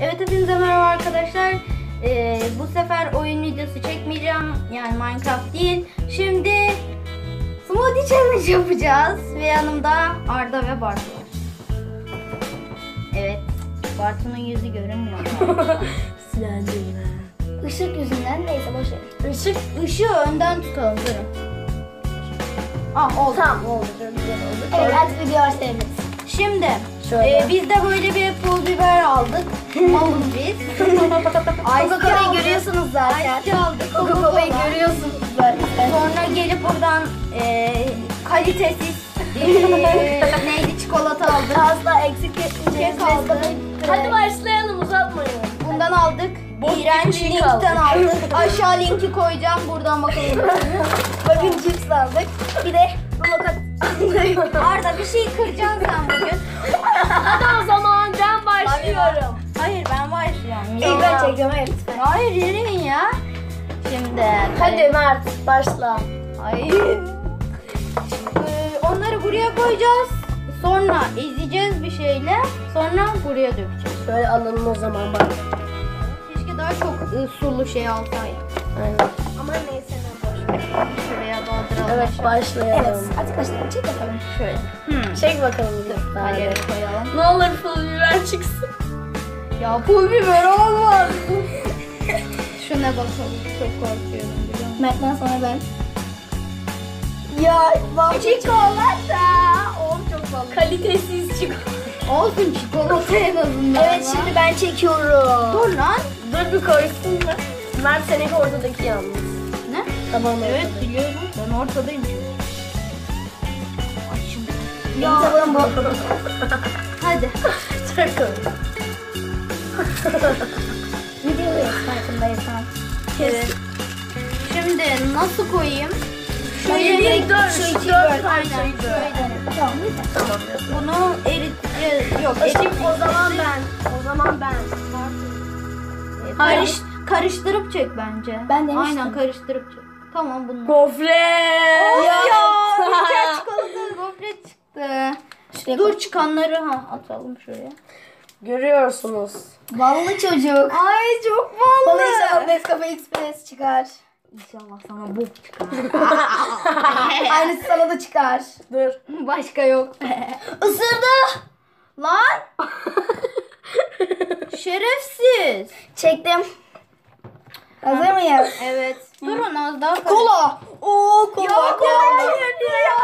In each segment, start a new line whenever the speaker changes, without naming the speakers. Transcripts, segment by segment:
Evet hepinize merhaba arkadaşlar. Ee, bu sefer oyun videosu çekmeyeceğim. Yani Minecraft değil. Şimdi Smoothie Challenge yapacağız. Ve yanımda Arda ve Bartu var. Evet. Bartu'nun yüzü görünmüyor.
Silendim
Işık yüzünden neyse boş ver.
Işık
Işığı önden tutalım durun. Ah oldu.
tam oldu. Güzel oldu.
Evet.
artık video başlayabiliriz.
Şimdi
Şöyle.
e, biz de böyle bir pul biber aldık. Malız biz.
Coca-Cola'yı görüyorsunuz zaten.
Ice aldık.
Coca-Cola'yı
Coca-Cola.
görüyorsunuz zaten.
Sonra gelip buradan e, kalitesiz e, neydi çikolata aldık.
Asla eksik etmeyeceğiz.
Kek aldık.
Hadi başlayalım uzatmayın.
Bundan aldık. İğrenç
link
linkten
aldık.
Aşağı linki koyacağım. Buradan bakabilirsiniz.
Bakın cips aldık. Bir de rokat
Arda bir şey kıracaksın sen bugün.
Hadi o zaman ben başlıyorum.
Hayır ben başlıyorum.
İlk ben çekeceğim evet.
Hayır yürüyün ya. Şimdi.
Hadi Mert başla.
Hayır. Ee, onları buraya koyacağız. Sonra ezeceğiz bir şeyle. Sonra buraya dökeceğiz.
Şöyle alalım o zaman bak.
Keşke daha çok ı, sulu şey alsaydık.
Aynen. Ama neyse ne.
Şuraya dolduralım.
Evet başlayalım. Hadi başlayalım. Çek bakalım.
Şöyle. Hmm.
Çek bakalım.
Evet koyalım.
Ne olur pul biber çıksın.
Ya pul biber olmaz. Şuna bakalım. Çok korkuyorum?
Mert'ten sonra ben. Ya
Çikolata. Oğlum çok balık.
kalitesiz çık.
Olsun çikolata en azından.
Evet şimdi ben çekiyorum.
Dur lan.
Dur bir koysun da. Mert seninki ortadaki yalnız. Tamam
Evet biliyorum. Ben ortadayım çünkü. Ay şimdi.
Ya. Tamam.
Hadi.
Çakın.
Videodayız farkındaysan.
Evet.
Şimdi nasıl koyayım?
Şöyle bir dört, dört
aynen. Şöyle. Tamam.
Tamam.
Bunu eriteceğiz. Yok
Şimdi
erit.
o zaman ben. O zaman ben.
Karış, karıştırıp çek bence.
Ben demiştim.
Aynen karıştırıp çek. Tamam bunu.
Gofret.
Ya, ya çikolata gofret çıktı.
Şuraya
Dur çıkanları ha atalım şuraya.
Görüyorsunuz.
Ballı çocuk. Ay çok ballı.
Bana inşallah Nescafe Express çıkar.
İnşallah sana bok çıkar.
Aynısı sana da çıkar. Dur.
Başka yok.
Isırdı.
Lan. Şerefsiz.
Çektim. Hazır mıyım?
Evet. Durun az daha karış-
Kola. Oo kola.
Ya,
kola.
ya.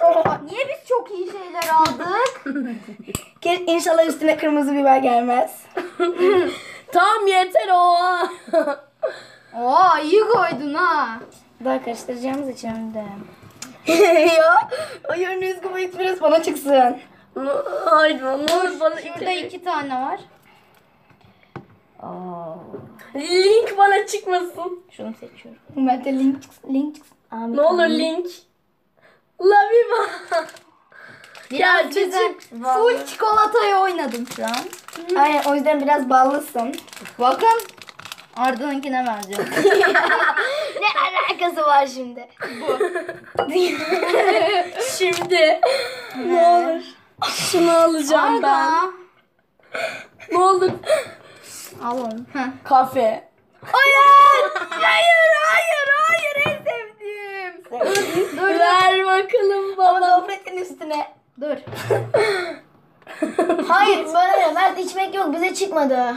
Niye biz çok iyi şeyler aldık?
Ke- İnşallah üstüne kırmızı biber gelmez. Tam yeter o.
Oo iyi koydun ha.
Daha karıştıracağımız için önde. ya. Hayır Nescafe Express bana çıksın. Haydi ne olur bana
Şurada iki tane var.
Link bana çıkmasın.
Şunu seçiyorum.
Ben de link çıksın. Link çıksın. ne olur link. Lavima. Ya, çocuk.
full çikolatayı oynadım şu an.
Aynen o yüzden biraz ballısın.
Bakın. Arda'nınkine benziyor.
ne alakası var şimdi? şimdi ne olur şunu alacağım ben.
Arda.
Ne olur
Al onu. Heh.
kafe.
Hayır. Hayır, hayır, hayır. En sevdiğim.
Dur ver bakalım baba. gofretin üstüne.
Dur.
Hayır böyle Mert içmek yok bize çıkmadı.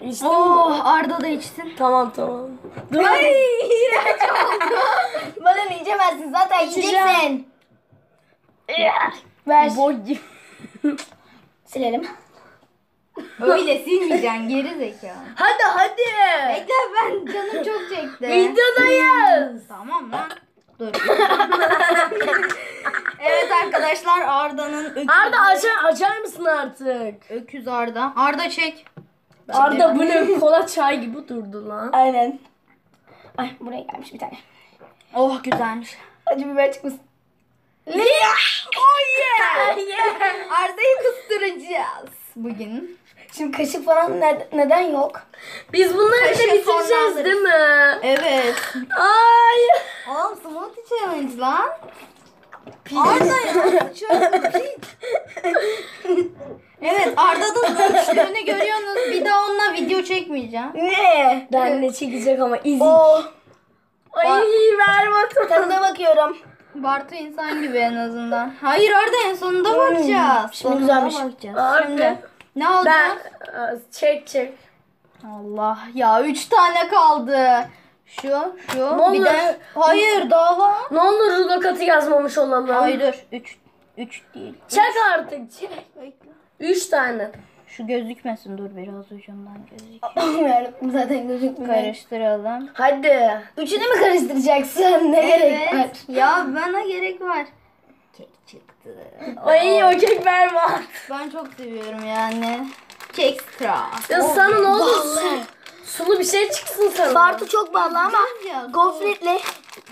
İçtim
Oh, Arda da içsin.
Tamam tamam. Dur. Ay iğrenç oldu. Bana içemezsin zaten yiyeceksin. Ver. Boy Silelim.
Öyle silmeyeceksin geri zekalı.
Hadi hadi.
Bekle ben canım çok çekti.
Videodayız.
Tamam lan. Dur. evet arkadaşlar Arda'nın öküz,
Arda açar, açar mısın artık?
öküz Arda. Arda çek.
Arda bu ne kola çay gibi durdu lan. Aynen. Ay buraya gelmiş bir tane.
Oh güzelmiş.
Acı biber çıkmasın.
Oh yeah. Arda'yı kıstıracağız bugün.
Şimdi kaşık falan ne- neden yok? Biz bunları da bitireceğiz değil mi?
Evet.
Ay.
Oğlum smoothie challenge lan. Arda ya sıçıyorsun. Evet Arda'nın ölçtüğünü görüyorsunuz çekmeyeceğim.
Ne?
Ben de çekecek ama izin.
Oo.
Ay ver Batu.
Tadına bakıyorum.
Bartu insan gibi en azından. Hayır orada en sonunda bakacağız.
şimdi
Sonunda
güzelmiş.
bakacağız.
Abi.
Ne oldu?
Ben Aa, çek çek.
Allah ya üç tane kaldı. Şu, şu,
Ne
bir
olur?
de hayır daha var.
Ne olur rulo katı yazmamış olalım.
Hayır dur, üç, üç değil.
Çek artık çek. Üç tane.
Şu gözükmesin dur biraz ucundan gözük.
Yarabbim zaten gözükmüyor.
Karıştıralım.
Hadi.
Üçünü mü karıştıracaksın? Ne gerek var?
Evet. Ya bana gerek var. Kek çıktı.
Ay o kek ver bak.
Ben çok seviyorum yani. Kekstra.
Ya sana ne olur su- sulu bir şey çıksın sana.
Bartu çok ballı ama
Ya,
gofretle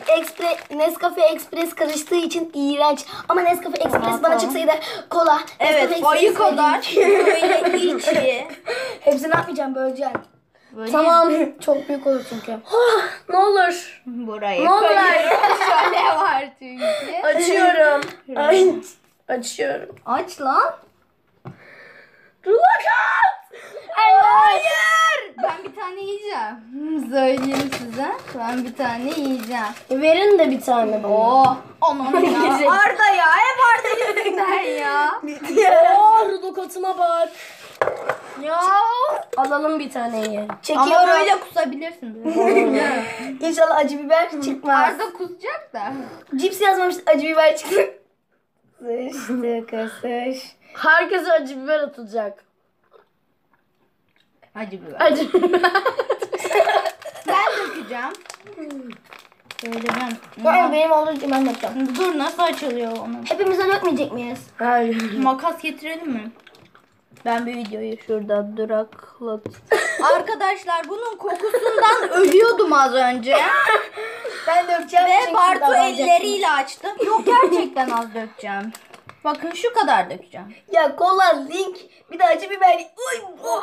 Expre, Nescafe Express karıştığı için iğrenç. Ama Nescafe Express bana
tamam.
çıksaydı kola.
Evet
Express
kadar böyle içi.
Hepsini atmayacağım böleceğim.
Böyle
Tamam.
Çok büyük olur çünkü.
ne olur.
buraya
Ne olur.
koyuyorum. Şöyle var çünkü.
Açıyorum. Ay. Açıyorum.
Aç lan.
Rulo kat.
Hayır. Ben bir tane yiyeceğim. Söyleyeyim size. Ben bir tane yiyeceğim.
Verin de bir tane bana.
Oo. Anam ya. Arda ya. Hep Arda yüzünden ya.
Oo rulo katıma bak.
Ya.
Alalım bir taneyi.
Çekiyorum.
Ama böyle kusabilirsin.
İnşallah acı biber çıkmaz.
Arda kusacak da.
Cips yazmamış acı biber çıktı. Sıçtı kısış.
Herkese acı biber atılacak.
Acı biber.
Acı biber.
Ben dökeceğim. Şöyle ben.
Ben benim olduğu için ben yapacağım.
Dur nasıl açılıyor onu?
Hepimize dökmeyecek miyiz?
Hayır.
Makas getirelim mi? Ben bir videoyu şurada duraklat. Arkadaşlar bunun kokusundan ölüyordum az önce.
Ben dökeceğim.
Ve Bartu elleriyle açtı. Yok gerçekten az dökeceğim. Bakın şu kadar dökeceğim.
Ya kola, link, bir de acı biber. Uy, bu.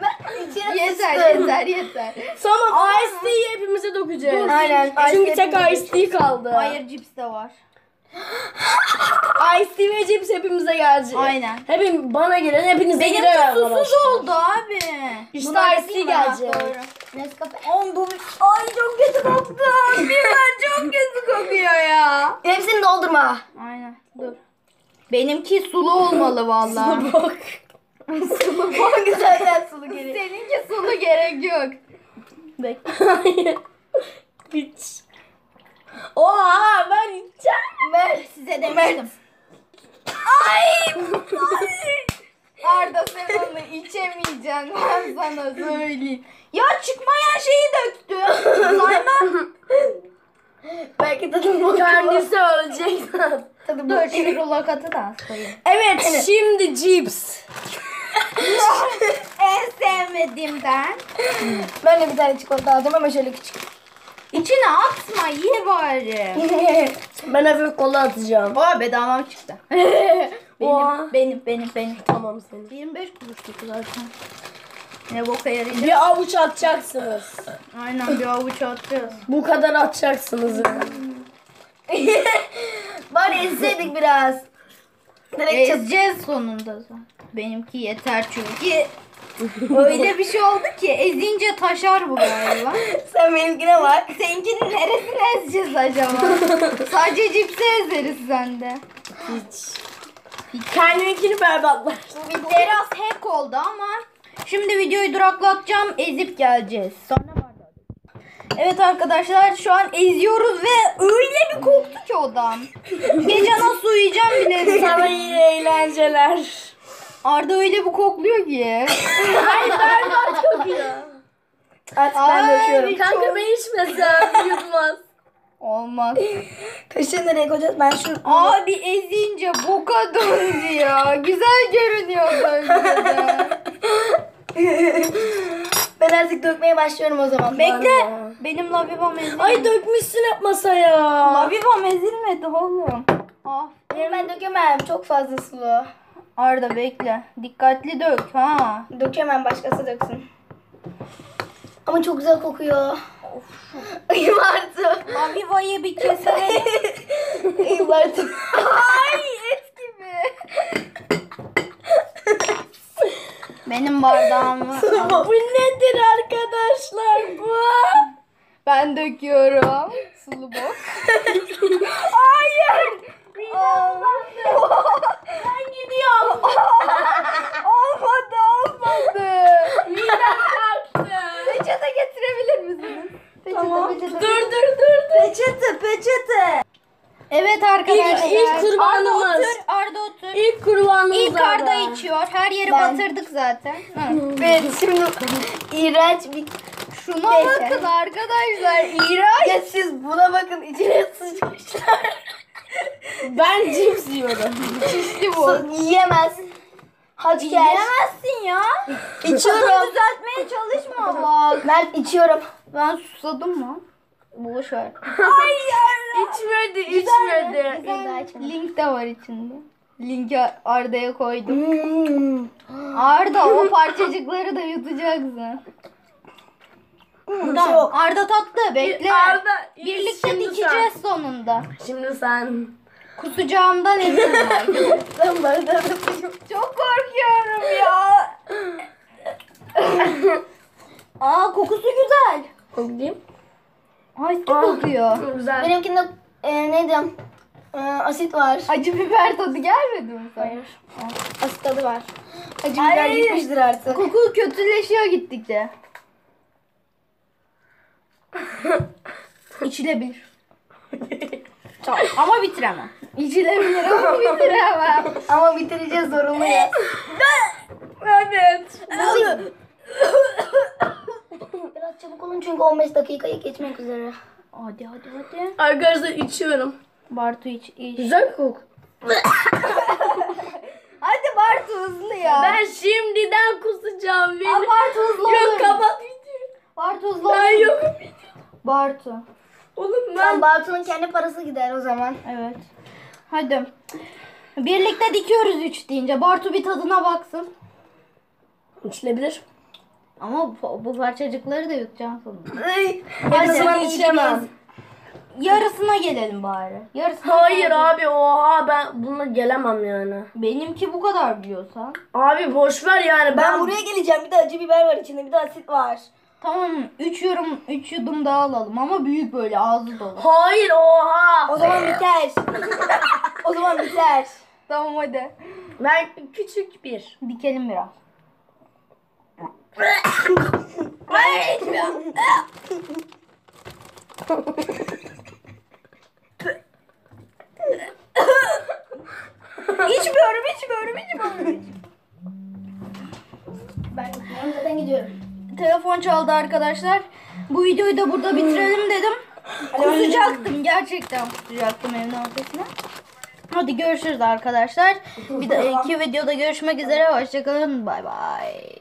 ben
Yeter
sıçtım.
yeter yeter.
Tamam Ice Tea'yi hepimize dökeceğiz.
Aynen,
Çünkü tek Ice Tea kaldı.
Hayır cips de var.
Ice Tea ve cips hepimize gelecek.
Aynen.
Hepim bana gelen hepinize
Benimki
girer
susuz
arkadaşlar.
oldu abi.
İşte Ice gelecek.
Nescafe.
Oğlum bu ay çok kötü koktu. Biber çok kötü kokuyor ya.
Hepsini doldurma.
Aynen dur. Benimki sulu olmalı vallahi.
Bak.
sulu
Çok güzelden sulu geri.
Seninki sulu gerek yok. Bekle.
Hayır. Hiç.
Ver.
Size demiştim. Ay! Arda sen onu içemeyeceksin. Ben sana söyleyeyim. Ya çıkmayan şeyi döktü. Sayma.
Belki tadım bu.
Kendisi ölecek.
Tadı bu.
Dur şu rulo katı da az koyayım.
evet şimdi cips.
en sevmediğimden.
Ben de bir tane çikolata alacağım ama şöyle küçük.
İçine atma ye bari.
Ben hafif kola atacağım.
Oha bedava mı çıktı?
Oha.
benim, benim, benim, benim.
Tamam senin.
25 kuruşluk zaten. Ne boka yarayacak?
Bir avuç atacaksınız.
Aynen bir avuç atacağız.
Bu kadar atacaksınız.
Bari ezseydik biraz. Direkt.
Ezeceğiz sonunda zaten. Benimki yeter çünkü öyle bir şey oldu ki ezince taşar bu galiba.
Sen benimkine bak.
Seninkinin neresini ezeceğiz acaba? Sadece cipsi ezeriz sende.
Hiç. Kendininkini berbatlar.
Biraz hack oldu ama şimdi videoyu duraklatacağım ezip geleceğiz. Sonra. Evet arkadaşlar şu an eziyoruz ve öyle bir koktu ki odam. Gece nasıl uyuyacağım bile
Sana iyi eğlenceler.
Arda öyle bir kokluyor ki.
Ay berbat kokuyor.
At ben
Ay,
döküyorum.
Kanka ben içmesem yutmaz.
Olmaz.
Kaşığı nereye koyacağız? Ben şu...
Abi ezince boka döndü ya. Güzel görünüyor de.
ben artık dökmeye başlıyorum o zaman.
Bekle. Benim lavibom ezilmedi.
Ay dökmüşsün hep masaya.
Lavibom ezilmedi oğlum. Ah.
Hayır ben dökemem. Çok fazla sulu.
Arda bekle. Dikkatli dök ha.
Dökemem başkası döksün. Ama çok güzel kokuyor. Ay Bartu.
Lavivayı bir keselim.
Ay Bartu.
Ay et gibi. Benim bardağımı.
Bu nedir arkadaşlar bu?
ben döküyorum. Sulu bok. Hayır.
Ben gidiyorum.
olmadı olmadı.
Midem kalktı.
Peçete getirebilir misiniz? Peçete,
Tamam.
peçete.
Dur dur dur dur.
Peçete peçete.
Evet arkadaşlar.
İlk- ilk kurbanımız.
Arda otur. Arda otur.
İlk kurbanımız
İlk Arda
Arda.
içiyor. Her yeri
Ben.
batırdık zaten. Hı.
Evet şimdi iğrenç bir
Şuna
Neyse.
bakın arkadaşlar. İğrenç.
Ya siz buna bakın içine sıçmışlar.
Ben cips yiyorum.
Pisli bu.
Su- Yiyemez. Hadi gel.
Yiyemezsin ya.
İçiyorum.
Düzeltmeye çalışma bak.
Mert içiyorum.
Ben susadım mı? Boş ver.
İçmedi içmedi.
Güzel. Link de var içinde. Linki Arda'ya koydum.
Hmm.
Arda o parçacıkları da yutacaksın. Tamam.
Yok.
Arda tatlı bekle.
Arda,
Birlikte
şimdi
dikeceğiz sonunda.
Sen. Şimdi sen.
Kusacağımdan eminim.
Ben bardağı
Çok korkuyorum ya. Aa kokusu güzel.
Koklayayım.
Ay su kokuyor.
Güzel.
Benimkinde e, neydi? E, asit var.
Acı biber tadı gelmedi mi sana?
Hayır. Asit tadı var. Acı
Ay.
biber gitmiştir artık.
Koku kötüleşiyor gittikçe. İçilebilir. Tamam. Ama bitiremem. İçilebilir ama bitiremem.
Ama bitireceğiz zorunluyuz.
Evet.
Biraz çabuk olun çünkü 15 dakikayı geçmek üzere.
Hadi hadi hadi.
Arkadaşlar içiyorum.
Bartu iç iç.
Güzel kok.
Hadi Bartu hızlı ya.
Ben şimdiden kusacağım.
Aa,
Benim.
Bartu hızlı
Yok
olur.
kapat videoyu.
Bartu hızlı
Ben
olur.
yokum.
Bartu.
Oğlum ben.
Tamam Bartu'nun kendi parası gider o zaman.
Evet. Hadi. Birlikte dikiyoruz üç deyince. Bartu bir tadına baksın.
İçilebilir.
Ama bu, bu parçacıkları da yutacaksın sonunda.
Hepsini içemem.
Yarısına gelelim bari. Yarısına
Hayır
gelelim.
abi oha ben bununla gelemem yani.
Benimki bu kadar biliyorsan.
Abi boş ver yani.
Ben,
Ben,
buraya geleceğim. Bir de acı biber var içinde. Bir de asit var.
Tamam 3 yorum 3 yudum daha alalım ama büyük böyle ağzı dolu.
Hayır oha.
O zaman biter. o zaman biter.
Tamam hadi.
Ben küçük bir.
Dikelim biraz. İçmiyorum, içmiyorum, içmiyorum.
Ben, ben zaten gidiyorum.
Telefon çaldı arkadaşlar. Bu videoyu da burada bitirelim dedim. Kusacaktım gerçekten kusacaktım evin ortasına. Hadi görüşürüz arkadaşlar. Bir dahaki videoda görüşmek üzere. Hoşçakalın. Bay bay.